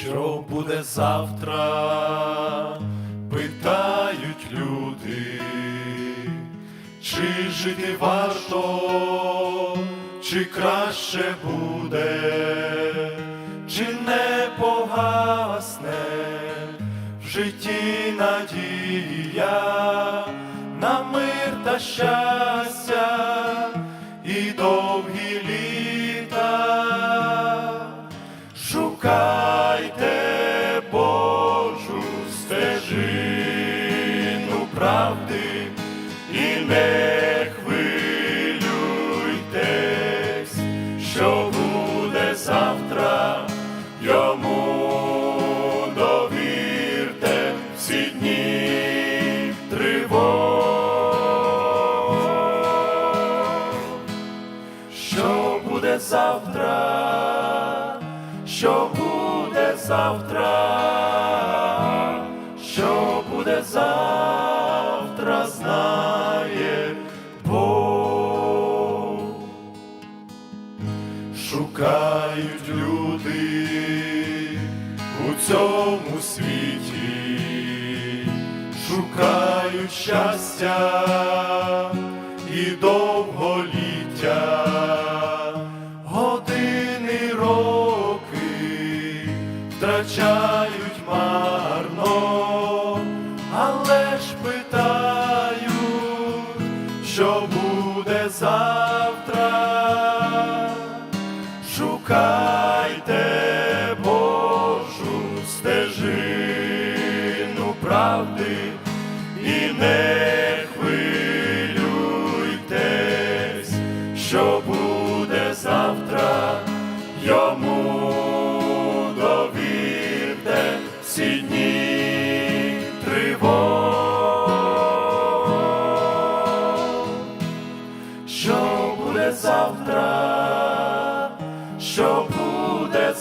Що буде завтра? Питають люди, чи жити варто, чи краще буде, чи не погасне в житті надія на мир та щастя і довгі літа. Шукайте Божу стежину правди і не хвилюйтесь, що буде завтра, йому довірте всі дні тривог. Що буде завтра? Що буде завтра? Що буде завтра, знає Бог. Шукають люди у цьому світі, шукають щастя і довголіття, питають, що буде завтра. Шукайте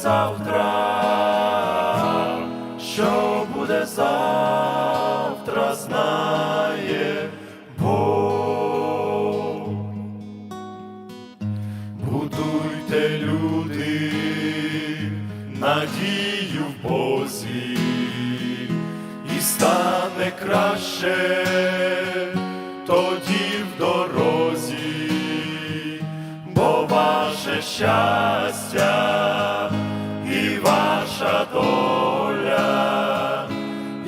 завтра? Що буде завтра, знає Бог. Будуйте люди, надію в Бозі, і стане краще тоді в дорозі, бо ваше щастя ваша доля,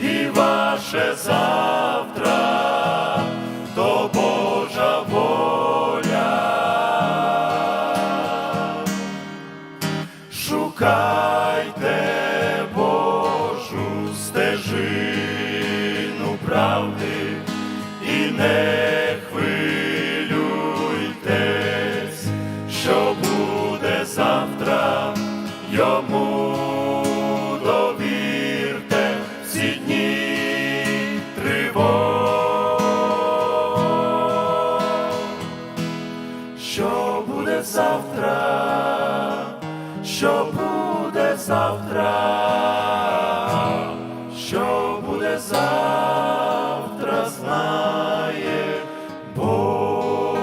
і ваше завтра, завтра? Що буде завтра? Що буде завтра, знає Бог.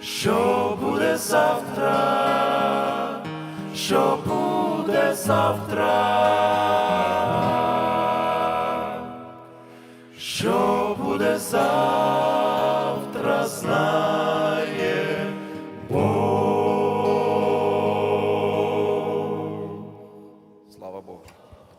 Що буде завтра? Що буде завтра? Що буде завтра, знає